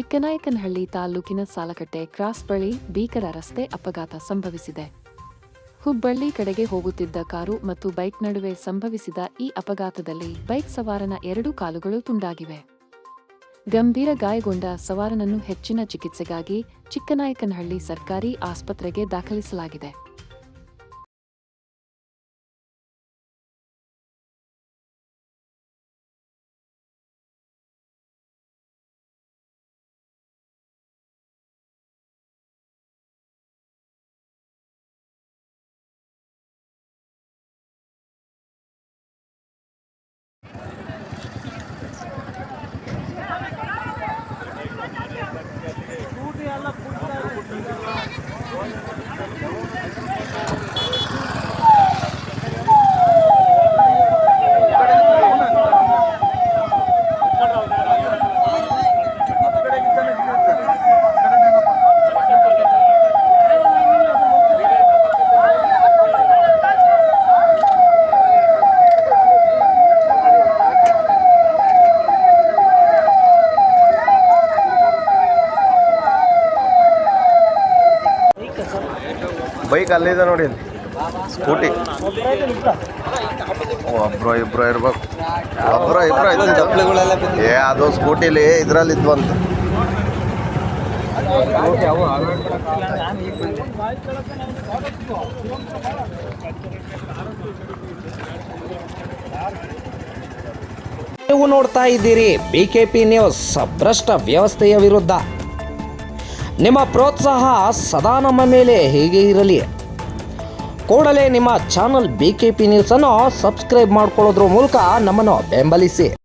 ಚಿಕ್ಕನಾಯಕನಹಳ್ಳಿ ತಾಲೂಕಿನ ಸಾಲಕಟ್ಟೆ ಕ್ರಾಸ್ ಬಳಿ ಭೀಕರ ರಸ್ತೆ ಅಪಘಾತ ಸಂಭವಿಸಿದೆ. ಹುಬ್ಬಳ್ಳಿ ಕಡೆಗೆ ಹೋಗುತ್ತಿದ್ದ ಕಾರು ಮತ್ತು ಬೈಕ್ ನಡುವೆ ಸಂಭವಿಸಿದ ಈ ಅಪಘಾತದಲ್ಲಿ ಬೈಕ್ ಸವಾರನ ಎರಡು ಕಾಲುಗಳು ತುಂಡಾಗಿವೆ. ಗಂಭೀರ ಗಾಯಗೊಂಡ ಸವಾರನನ್ನು ಹೆಚ್ಚಿನ ಚಿಕಿತ್ಸೆಗಾಗಿ ಚಿಕ್ಕನಾಯಕನಹಳ್ಳಿ ಸರ್ಕಾರಿ ಆಸ್ಪತ್ರೆಗೆ ದಾಖಲಿಸಲಾಗಿದೆ. ಬೈಕ್ ಅಲ್ಲಿದೆ ನೋಡಿ ಸ್ಕೂಟಿ. ಒಬ್ರು ಇಬ್ರು ಇರ್ಬೇಕು. ಒಬ್ರು ಇಬ್ರು ಇದ್ದಿದ್ದು ಏ, ಅದು ಸ್ಕೂಟಿಲಿ ಇದ್ರಲ್ಲಿ ಇದ್ವಂತ ನೀವು ನೋಡ್ತಾ ಇದ್ದೀರಿ ಬಿಕೆಪಿ ನ್ಯೂಸ್ ಭ್ರಷ್ಟ ವ್ಯವಸ್ಥೆಯ ವಿರುದ್ಧ. ನಿಮ್ಮ ಪ್ರೋತ್ಸಾಹ ಸದಾ ನಮ್ಮ ಮೇಲೆ ಹೇಗೆ ಇರಲಿ? ಕೂಡಲೇ ನಿಮ್ಮ ಚಾನಲ್ ಬಿ ಕೆ ಪಿ ನ್ಯೂಸನ್ನು ಸಬ್ಸ್ಕ್ರೈಬ್ ಮಾಡ್ಕೊಳ್ಳೋದ್ರ ಮೂಲಕ ನಮ್ಮನ್ನು ಬೆಂಬಲಿಸಿ.